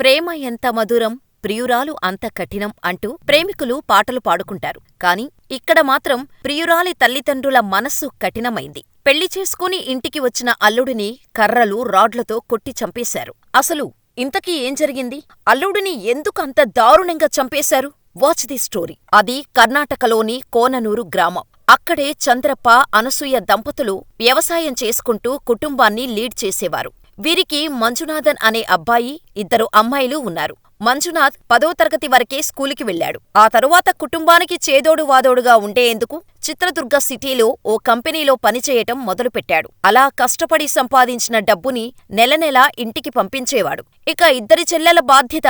ప్రేమ ఎంత మధురం ప్రియురాలు అంత కఠినం అంటూ ప్రేమికులు పాటలు పాడుకుంటారు. కాని ఇక్కడ మాత్రం ప్రియురాలి తల్లిదండ్రుల మనస్సు కఠినమైంది. పెళ్ళి చేసుకుని ఇంటికి వచ్చిన అల్లుడిని కర్రలు రాడ్లతో కొట్టి చంపేశారు. అసలు ఇంతకీ ఏం జరిగింది? అల్లుడిని ఎందుకంత దారుణంగా చంపేశారు? Watch the story. అది కర్ణాటకలోని కోననూరు గ్రామం. అక్కడే చంద్రప్ప అనసూయ దంపతులు వ్యవసాయం చేసుకుంటూ కుటుంబాన్ని లీడ్ చేసేవారు. వీరికి మంజునాథన్ అనే అబ్బాయి ఇద్దరు అమ్మాయిలు ఉన్నారు. మంజునాథ్ పదో తరగతి వరకే స్కూలుకి వెళ్ళాడు. ఆ తరువాత కుటుంబానికి చేదోడు వాదోడుగా ఉండేందుకు చిత్రదుర్గ సిటీలో ఓ కంపెనీలో పనిచేయటం మొదలుపెట్టాడు. అలా కష్టపడి సంపాదించిన డబ్బుని నెలనెలా ఇంటికి పంపించేవాడు. ఇక ఇద్దరి చెల్లెల బాధ్యత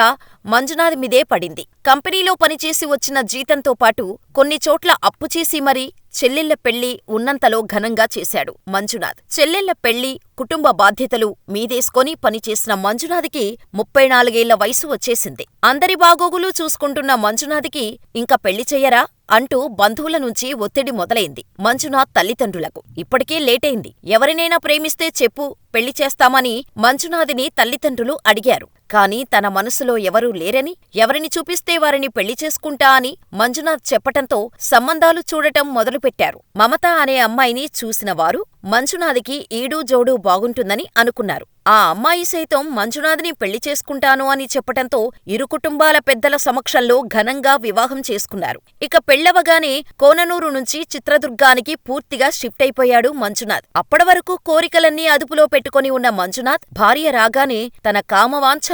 మంజునాథ్ మీదే పడింది. కంపెనీలో పనిచేసి వచ్చిన జీతంతో పాటు కొన్ని చోట్ల అప్పుచేసి మరీ చెల్లెళ్ళ పెళ్ళి ఉన్నంతలో ఘనంగా చేశాడు మంజునాథ్. చెల్లెళ్ళ పెళ్ళి కుటుంబ బాధ్యతలు మీదేసుకొని పనిచేసిన మంజునాథ్కి ముప్పై నాలుగేళ్ళ వయసు వచ్చేసింది. అందరి బాగోగులు చూసుకుంటున్న మంజునాథ్కి ఇంక పెళ్ళి చెయ్యరా? అంటూ బంధువుల నుంచి ఒత్తిడి మొదలైంది మంజునాథ్ తల్లిదండ్రులకు. ఇప్పటికే లేటైంది ఎవరినైనా ప్రేమిస్తే చెప్పు పెళ్ళి చేస్తామని మంజునాథిని తల్లిదండ్రులు అడిగారు. కాని తన మనసులో ఎవరూ లేరని ఎవరిని చూపిస్తే వారిని పెళ్ళి చేసుకుంటా అని మంజునాథ్ చెప్పటంతో సంబంధాలు చూడటం మొదలుపెట్టారు. మమత అనే అమ్మాయిని చూసిన వారు మంజునాథ్కి ఈడూ జోడూ బాగుంటుందని అనుకున్నారు. ఆ అమ్మాయి సైతం మంజునాథ్ని పెళ్ళి చేసుకుంటాను అని చెప్పటంతో ఇరు కుటుంబాల పెద్దల సమక్షంలో ఘనంగా వివాహం చేసుకున్నారు. ఇక పెళ్ళవగానే కోననూరు నుంచి చిత్రదుర్గానికి పూర్తిగా షిఫ్ట్ అయిపోయాడు మంజునాథ్. అప్పటివరకు కోరికలన్నీ అదుపులో పెట్టుకుని ఉన్న మంజునాథ్ భార్య రాగానే తన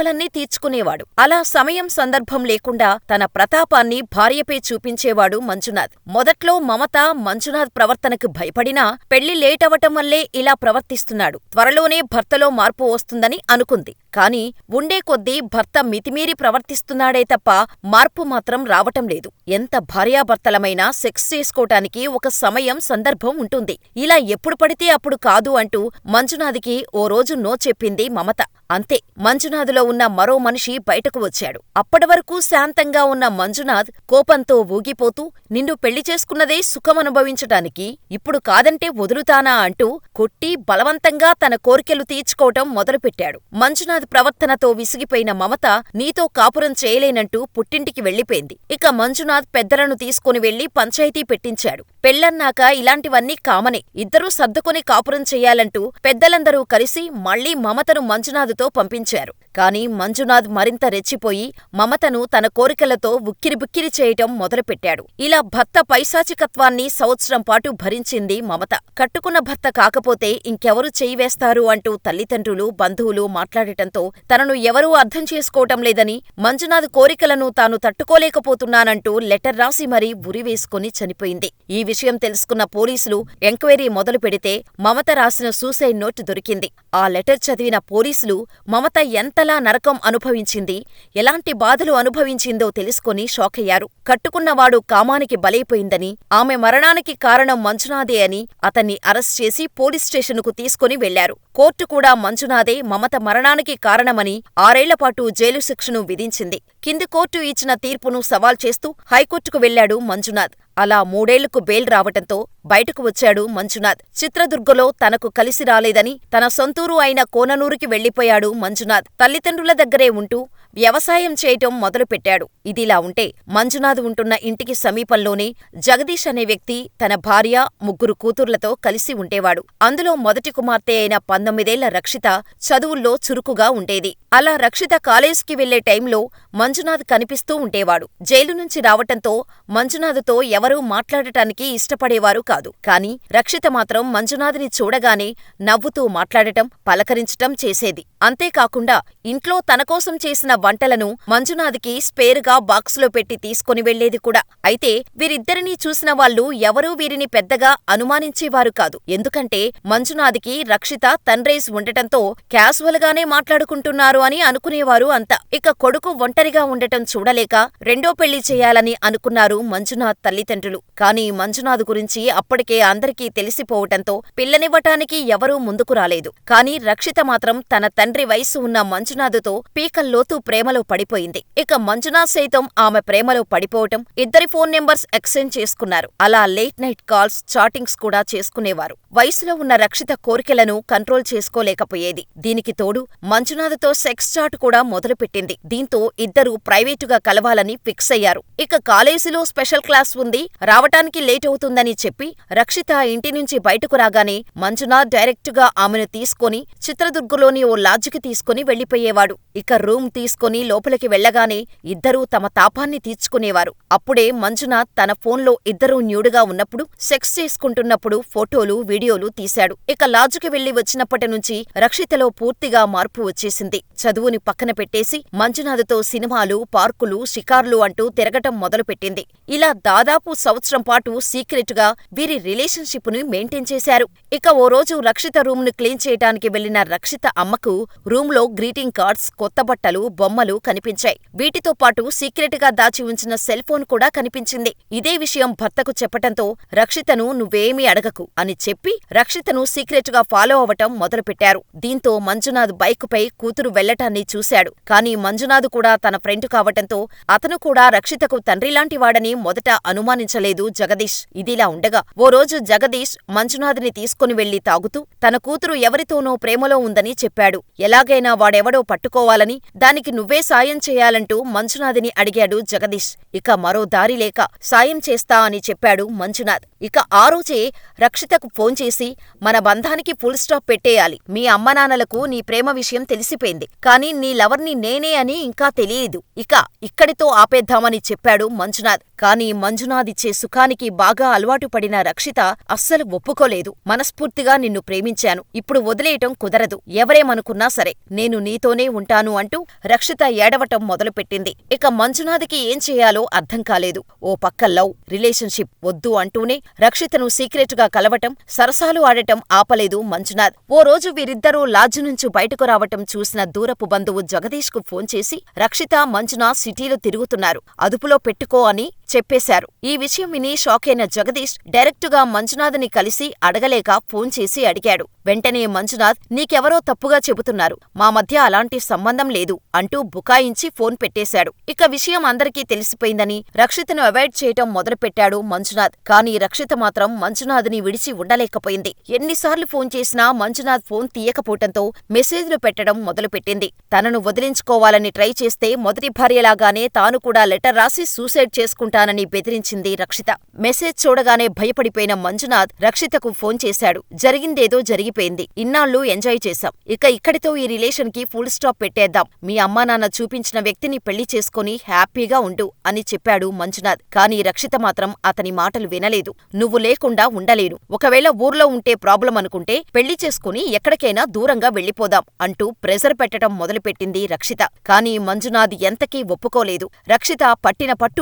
కామవాంఛలన్నీ తీర్చుకునేవాడు. అలా సమయం సందర్భం లేకుండా తన ప్రతాపాన్ని భార్యపై చూపించేవాడు మంజునాథ్. మొదట్లో మమత మంజునాథ్ ప్రవర్తనకు భయపడినా పెళ్ళి లేటవటం వల్లే ఇలా ప్రవర్తిస్తున్నాడు. త్వరలోనే భర్తలో మార్పు వస్తుందని అనుకుంది. కాని ఉండే కొద్దీ భర్త మితిమీరి ప్రవర్తిస్తున్నాడే తప్ప మార్పు మాత్రం రావటం లేదు. ఎంత భార్యాభర్తలమైనా సెక్స్ చేసుకోటానికి ఒక సమయం సందర్భం ఉంటుంది. ఇలా ఎప్పుడు పడితే అప్పుడు కాదు అంటూ మంజునాథ్కి ఓ రోజు నో చెప్పింది మమత. అంతే మంజునాథ్లో ఉన్న మరో మనిషి బయటకు వచ్చాడు. అప్పటివరకు శాంతంగా ఉన్న మంజునాథ్ కోపంతో ఊగిపోతూ నిన్ను పెళ్ళి చేసుకున్నదే సుఖమనుభవించటానికి ఇప్పుడు కాదంటే వదులుతానా అంటూ కొట్టి బలవంతంగా తన కోరికలు తీర్చుకోవటం మొదలుపెట్టాడు. మంజునాథ్ ప్రవర్తనతో విసిగిపోయిన మమత నీతో కాపురం చేయలేనంటూ పుట్టింటికి వెళ్ళిపోయింది ఇక మంజునాథ్ పెద్దలను తీసుకుని వెళ్ళి పంచాయతీ పెట్టించాడు. పెళ్ళన్నాక ఇలాంటివన్నీ కామనే. ఇద్దరూ సర్దుకుని కాపురం చెయ్యాలంటూ పెద్దలందరూ కలిసి మళ్ళీ మమతను మంజునాథ్తో పంపించారు. కాని మంజునాథ్ మరింత రెచ్చిపోయి మమతను తన కోరికలతో ఉక్కిరిబుక్కిరి చేయటం మొదలుపెట్టాడు. ఇలా భర్త పైశాచికత్వాన్ని సంవత్సరం పాటు భరించింది మమత. కట్టుకున్న భర్త కాకపోతే ఇంకెవరు చేయి వేస్తారు అంటూ తల్లిదండ్రులు బంధువులు మాట్లాడటంతో తనను ఎవరూ అర్థం చేసుకోవటం లేదని మంజునాథ్ కోరికలను తాను తట్టుకోలేకపోతున్నానంటూ లెటర్ రాసి మరీ ఉరివేసుకుని చనిపోయింది. ఈ విషయం తెలుసుకున్న పోలీసులు ఎంక్వైరీ మొదలు పెడితే మమత రాసిన సూసైడ్ నోట్ దొరికింది. ఆ లెటర్ చదివిన పోలీసులు మమత ఎంత ఎంతలా నరకం అనుభవించింది. ఎలాంటి బాధలు అనుభవించిందో తెలుసుకుని షాకయ్యారు. కట్టుకున్నవాడు కామానికి బలైపోయిందని ఆమె మరణానికి కారణం మంజునాథే అని అతన్ని అరెస్ట్ చేసి పోలీస్ స్టేషనుకు తీసుకుని వెళ్ళారు కోర్టు కూడా మంజునాథే మమత మరణానికి కారణమని ఆరేళ్ళపాటు జైలు శిక్షను విధించింది. కింది కోర్టు ఇచ్చిన తీర్పును సవాల్ చేస్తూ హైకోర్టుకు వెళ్ళాడు మంజునాథ్. అలా మూడేళ్ళకు బెయిల్ రావటంతో బయటకు వచ్చాడు మంజునాథ్. చిత్రదుర్గలో తనకు కలిసి రాలేదని తన సొంతూరు అయిన కోననూరుకి వెళ్ళిపోయాడు మంజునాథ్. తల్లిదండ్రుల దగ్గరే ఉంటూ వ్యవసాయం చేయటం మొదలుపెట్టాడు. ఇదిలా ఉంటే మంజునాథ్ ఉంటున్న ఇంటికి సమీపంలోనే జగదీష్ అనే వ్యక్తి తన భార్య ముగ్గురు కూతుర్లతో కలిసి ఉండేవాడు. అందులో మొదటి కుమార్తె అయిన పంతొమ్మిదేళ్ళ రక్షిత చదువుల్లో చురుకుగా ఉండేది. అలా రక్షిత కాలేజీకి వెళ్ళే టైంలో మంజునాథ్ కనిపిస్తూ ఉండేవాడు. జైలు నుంచి రావటంతో మంజునాథ్తో ఎవరూ మాట్లాడటానికి ఇష్టపడేవారు కాదు. కాని రక్షిత మాత్రం మంజునాథ్ని చూడగానే నవ్వుతూ మాట్లాడటం పలకరించటం చేసేది. అంతేకాకుండా ఇంట్లో తనకోసం చేసిన వంటలను మంజునాథ్కి స్పేరుగా బాక్సులో పెట్టి తీసుకుని వెళ్ళేది కూడా. అయితే వీరిద్దరినీ చూసిన వాళ్ళు ఎవరూ వీరిని పెద్దగా అనుమానించేవారు కాదు. ఎందుకంటే మంజునాథ్కి రక్షిత తండ్రేజ్ ఉండటంతో క్యాజువల్గానే మాట్లాడుకుంటున్నారు అని అనుకునేవారు అంతా. ఇక కొడుకు ఒంటరిగా ఉండటం చూడలేక రెండో పెళ్ళి చేయాలని అనుకున్నారు మంజునాథ్ తల్లిదండ్రులు. కానీ మంజునాథ్ గురించి అప్పటికే అందరికీ తెలిసిపోవటంతో పిల్లనివ్వటానికి ఎవరూ ముందుకు రాలేదు. కాని రక్షిత మాత్రం తన తండ్రి వయసు ఉన్న మంజునాథుతో పీకల్లోతు ప్రేమలో పడిపోయింది. ఇక మంజునాథ్ సైతం ఆమె ప్రేమలో పడిపోవటం ఇద్దరి ఫోన్ నెంబర్స్ ఎక్స్చేంజ్ చేసుకున్నారు. అలా లేట్ నైట్ కాల్స్ చాటింగ్స్ కూడా చేసుకునేవారు. వయసులో ఉన్న రక్షిత కోరికలను కంట్రోల్ చేసుకోలేకపోయేది. దీనికి తోడు మంజునాథతో సెక్స్ చాట్ కూడా మొదలుపెట్టింది. దీంతో ఇద్దరూ ప్రైవేటుగా కలవాలని ఫిక్స్ అయ్యారు. ఇక కాలేజీలో స్పెషల్ క్లాస్ ఉంది. రావటానికి లేట్ అవుతుందని చెప్పి రక్షిత ఇంటి నుంచి బయటకు రాగానే మంజునాథ్ డైరెక్టుగా ఆమెను తీసుకొని చిత్రదుర్గలోని ఓ లాడ్జికి తీసుకుని వెళ్ళిపోయేవాడు ఇక రూమ్ తీసుకుని లోపలికి వెళ్ళగానే ఇద్దరూ తమ తాపాన్ని తీర్చుకునేవారు. అప్పుడే మంజునాథ్ తన ఫోన్లో ఇద్దరూ న్యూడుగా ఉన్నప్పుడు సెక్స్ చేసుకుంటున్నప్పుడు ఫోటోలు వీడియోలు తీశాడు. ఇక లాడ్జికి వెళ్ళి వచ్చినప్పటి నుంచి రక్షితలో పూర్తిగా మార్పు వచ్చేసింది. చదువుని పక్కన పెట్టేసి మంజునాథ్తో సినిమాలు పార్కులు షికార్లు అంటూ తిరగటం మొదలుపెట్టింది. ఇలా దాదాపు సంవత్సరం పాటు సీక్రెట్గా వీరి రిలేషన్షిప్ను మెయింటైన్ చేశారు. ఇక ఓ రోజు రక్షిత రూమ్ను క్లీన్ చేయటానికి వెళ్ళిన రక్షిత అమ్మకు రూమ్లో గ్రీటింగ్ కార్డ్స్ కొత్త బట్టలు బొమ్మలు కనిపించాయి. వీటితో పాటు సీక్రెట్గా దాచి ఉంచిన సెల్ ఫోన్ కూడా కనిపించింది. ఇదే విషయం భర్తకు చెప్పటంతో రక్షితను నువ్వేమీ అడగకు అని చెప్పి రక్షితను సీక్రెట్గా ఫాలో అవటం మొదలుపెట్టారు. దీంతో మంజునాథ్ బైకుపై కూతురు వెళ్ళటాన్ని చూశాడు. కానీ మంజునాథ్ కూడా తన ఫ్రెండ్ కావటంతో అతను కూడా రక్షితకు తండ్రిలాంటివాడని మొదట అనుమానించలేదు జగదీష్. ఇదిలా ఉండగా ఓ రోజు జగదీష్ మంజునాథ్ని తీసుకుని వెళ్ళి తాగుతూ తన కూతురు ఎవరితోనో ప్రేమలో ఉందని చెప్పాడు. ఎలాగైనా వాడెవడో పట్టుకోవాలని దానికి నువ్వే సాయం చేయాలంటూ మంజునాథిని అడిగాడు జగదీష్. ఇక మరో దారి లేక సాయం చేస్తా అని చెప్పాడు మంజునాథ్. ఇక ఆ రోజే రక్షితకు ఫోన్ చేసి మన బంధానికి ఫుల్ స్టాప్ పెట్టేయాలి. మీ అమ్మనాన్నలకు నీ ప్రేమ విషయం తెలిసిపోయింది. కానీ నీ లవర్ని నేనే అని ఇంకా తెలియదు. ఇక ఇక్కడితో ఆపేద్దామని చెప్పాడు మంజునాథ్. కానీ మంజునాథిచ్చే సుఖానికి బాగా అలవాటు పడిన రక్షిత అస్సలు ఒప్పుకోలేదు. మనస్ఫూర్తిగా నిన్ను ప్రేమించాను. ఇప్పుడు వదిలేయటం కుదరదు. ఎవరేమనుకున్నా సరే నేను నీతోనే ఉంటాను అంటూ రక్షిత ఏడవటం మొదలుపెట్టింది. ఇక మంజునాథ్కి ఏం చేయాలో అర్థం కాలేదు. ఓ పక్క లవ్ రిలేషన్షిప్ వద్దు అంటూనే రక్షితను సీక్రెట్గా కలవటం సరసాలు ఆడటం ఆపలేదు మంజునాథ్. ఓ రోజు వీరిద్దరూ లాడ్జి నుంచి బయటకు రావటం చూసిన దూరపు బంధువు జగదీష్కు ఫోన్ చేసి రక్షిత మంజునాథ్ సిటీలో తిరుగుతున్నారు. అదుపులో పెట్టుకో అని చెప్పేశారు. ఈ విషయం విని షాకైన జగదీష్ డైరెక్టుగా మంజునాథ్ని కలిసి అడగలేక ఫోన్ చేసి అడిగాడు. వెంటనే మంజునాథ్ నీకెవరో తప్పుగా చెబుతున్నారు. మా మధ్య అలాంటి సంబంధం లేదు అంటూ బుకాయించి ఫోన్ పెట్టేశాడు. ఇక విషయం అందరికీ తెలిసిపోయిందని రక్షితను అవాయిడ్ చేయటం మొదలుపెట్టాడు మంజునాథ్. కానీ రక్షిత మాత్రం మంజునాథ్ని విడిచి ఉండలేకపోయింది. ఎన్నిసార్లు ఫోన్ చేసినా మంజునాథ్ ఫోన్ తీయకపోవటంతో మెసేజ్లు పెట్టడం మొదలుపెట్టింది. తనను వదిలించుకోవాలని ట్రై చేస్తే మొదటి భార్యలాగానే తాను కూడా లెటర్ రాసి సూసైడ్ చేసుకుంటానని బెదిరించింది రక్షిత. మెసేజ్ చూడగానే భయపడిపోయిన మంజునాథ్ రక్షితకు ఫోన్ చేశాడు. జరిగిందేదో జరిగిపోయింది. ఇన్నాళ్ళు ఎంజాయ్ చేశాం. ఇక ఇక్కడితో ఈ రిలేషన్కి ఫుల్ స్టాప్ పెట్టేద్దాం. మీ అమ్మానాన్న చూపించిన వ్యక్తిని పెళ్ళి చేసుకుని హ్యాపీగా ఉండు అని చెప్పాడు మంజునాథ్. కానీ రక్షిత మాత్రం అతని మాటలు వినలేదు. నువ్వు లేకుండా ఉండలేను. ఒకవేళ ఊర్లో ఉంటే ప్రాబ్లం అనుకుంటే పెళ్ళి చేసుకుని ఎక్కడికైనా దూరంగా వెళ్ళిపోదాం అంటూ ప్రెజర్ పెట్టడం మొదలుపెట్టింది రక్షిత. కానీ మంజునాథ్ ఎంతకీ ఒప్పుకోలేదు. రక్షిత పట్టిన పట్టు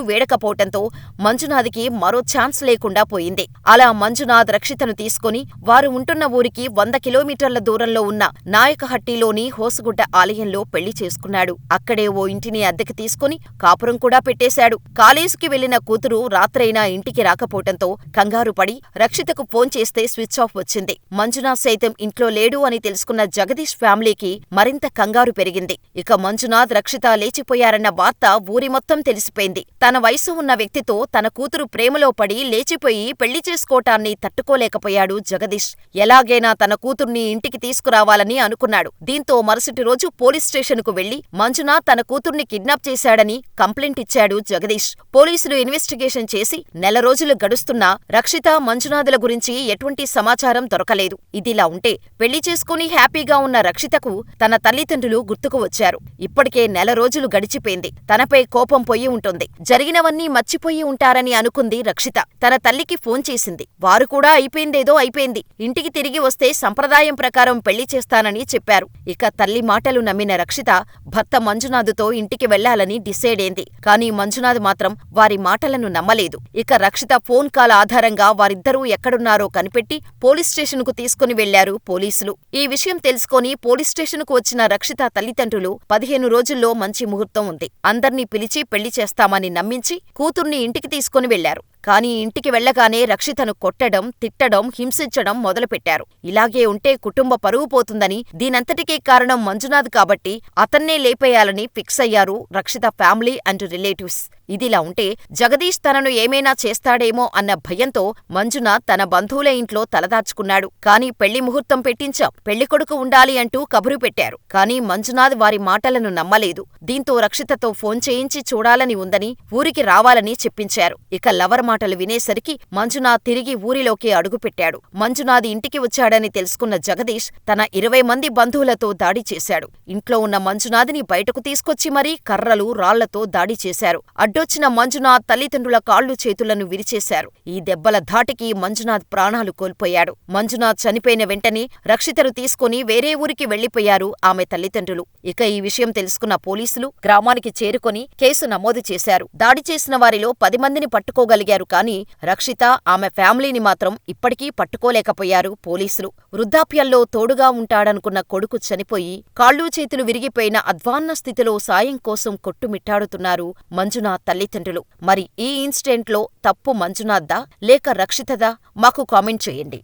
వేడకపోవటంతో మంజునాథ్కి మరో ఛాన్స్ లేకుండా పోయింది. అలా మంజునాథ్ రక్షితను తీసుకుని వారు ఉంటున్న ఊరికి వంద కిలోమీటర్ల దూరంలో ఉన్న నాయకహట్టిలోని హోసుగుడ్డ ఆలయంలో పెళ్ళి చేసుకున్నాడు. అక్కడే ఓ ఇంటిని అద్దెకి తీసుకుని కాపురం కూడా పెట్టేశాడు. కాలేజీకి వెళ్ళిన కూతురు రాత్రైనా ఇంటికి రాకపోవటంతో కంగారు పడి రక్షితకు ఫోన్ చేస్తే స్విచ్ ఆఫ్ వచ్చింది. మంజునాథ్ సైతం ఇంట్లో లేడు అని తెలుసుకున్న జగదీష్ ఫ్యామిలీకి మరింత కంగారు పెరిగింది. ఇక మంజునాథ్ రక్షిత లేచిపోయారన్న వార్త ఊరి మొత్తం తెలిసిపోయింది. తన వయసు ఉన్న వ్యక్తితో తన కూతురు ప్రేమలో పడి లేచిపోయి పెళ్ళి చేసుకోటాన్ని తట్టుకోలేకపోయాడు జగదీష్. ఎలాగైనా తన కూతుర్ని ఇంటికి తీసుకురావాలని అనుకున్నాడు. దీంతో మరుసటి రోజు పోలీస్ స్టేషన్కు వెళ్ళి మంజునాథ్ తన కూతుర్ని కిడ్నాప్ చేశాడని కంప్లైంట్ ఇచ్చాడు జగదీష్. పోలీసులు ఇన్వెస్టిగేషన్ చేసి నెల రోజులు గడుస్తున్నా రక్షిత మంజునాథుల గురించి ఎటువంటి సమాచారం దొరకలేదు. ఇదిలా ఉంటే పెళ్ళి చేసుకుని హ్యాపీగా ఉన్న రక్షితకు తన తల్లిదండ్రులు గుర్తుకు వచ్చారు. ఇప్పటికే నెల రోజులు గడిచిపోయింది. తనపై కోపం పొయ్యి ఉంటుంది. జరిగినవన్నీ మర్చిపోయి ఉంటారని అనుకుంది రక్షిత. తన తల్లికి ఫోన్ చేసింది. వారు కూడా అయిపోయిందేదో అయిపోయింది. ఇంటికి తిరిగి వస్తే సంప్రదాయం ప్రకారం పెళ్ళి చేస్తానని చెప్పారు. ఇక తల్లి మాటలు నమ్మిన రక్షిత భర్త మంజునాథుతో ఇంటికి వెళ్ళాలని డిసైడ్ అయింది. కానీ మంజునాథ్ మాత్రం వారి మాటలను నమ్మలేదు. ఇక రక్షిత ఫోన్ కాల్ ఆధారంగా వారిద్దరూ ఎక్కడున్నారో కనిపెట్టి పోలీస్ స్టేషన్కు తీసుకుని వెళ్ళారు పోలీసులు. ఈ విషయం తెలుసుకొని పోలీస్ స్టేషన్కు వచ్చిన రక్షిత తల్లిదండ్రులు పదిహేను రోజుల్లో మంచి ముహూర్తం ఉంది. అందర్నీ పిలిచి పెళ్ళి చేస్తామని నమ్మించి కూతుర్ని ఇంటికి తీసుకుని వెళ్ళారు కానీ ఇంటికి వెళ్ళగానే రక్షితను కొట్టడం, తిట్టడం, హింసించడం మొదలుపెట్టారు. ఇలాగే ఉంటే కుటుంబ పరువు పోతుందని, దీనంతటికీ కారణం మంజునాథ్ కాబట్టి అతన్నే లేపేయాలని ఫిక్స్ అయ్యారు రక్షిత ఫ్యామిలీ అండ్ రిలేటివ్స్. ఇదిలా ఉంటే జగదీష్ తనను ఏమైనా చేస్తాడేమో అన్న భయంతో మంజునాథ్ తన బంధువుల ఇంట్లో తలదాచుకున్నాడు. కాని పెళ్ళి ముహూర్తం పెట్టించాం, పెళ్ళికొడుకు ఉండాలి అంటూ కబురు పెట్టారు. కాని మంజునాథ్ వారి మాటలను నమ్మలేదు. దీంతో రక్షితతో ఫోన్ చేయించి చూడాలని ఉందని, ఊరికి రావాలని చెప్పించారు. ఇక లవర్ మాటలు వినేసరికి మంజునాథ్ తిరిగి ఊరిలోకి అడుగుపెట్టాడు. మంజునాథ్ ఇంటికి వచ్చాడని తెలుసుకున్న జగదీష్ తన ఇరవై మంది బంధువులతో దాడి చేశాడు. ఇంట్లో ఉన్న మంజునాథ్ని బయటకు తీసుకొచ్చి మరీ కర్రలు, రాళ్ళతో దాడి చేశారు. అడ్డొచ్చిన మంజునాథ్ తల్లిదండ్రుల కాళ్ళు చేతులను విరిచేశారు. ఈ దెబ్బల ధాటికి మంజునాథ్ ప్రాణాలు కోల్పోయాడు. మంజునాథ్ చనిపోయిన వెంటనే రక్షితను తీసుకుని వేరే ఊరికి వెళ్ళిపోయారు ఆమె తల్లిదండ్రులు. ఇక ఈ విషయం తెలుసుకున్న పోలీసులు గ్రామానికి చేరుకొని కేసు నమోదు చేశారు. దాడి చేసిన వారిలో పది మందిని పట్టుకోగలిగారు కానీ రక్షిత, ఆమె ఫ్యామిలీని మాత్రం ఇప్పటికీ పట్టుకోలేకపోయారు పోలీసులు. వృద్ధాప్యంలో తోడుగా ఉంటాడనుకున్న కొడుకు చనిపోయి కాళ్ళు చేతులు విరిగిపోయిన అధ్వాన్న స్థితిలో సాయం కోసం కొట్టుమిట్టాడుతున్నారు మంజునాథ్ తల్లిదండ్రులు. మరి ఈ ఇన్సిడెంట్లో తప్పు మంజునాథ్దా లేక రక్షితదా మాకు కామెంట్ చేయండి.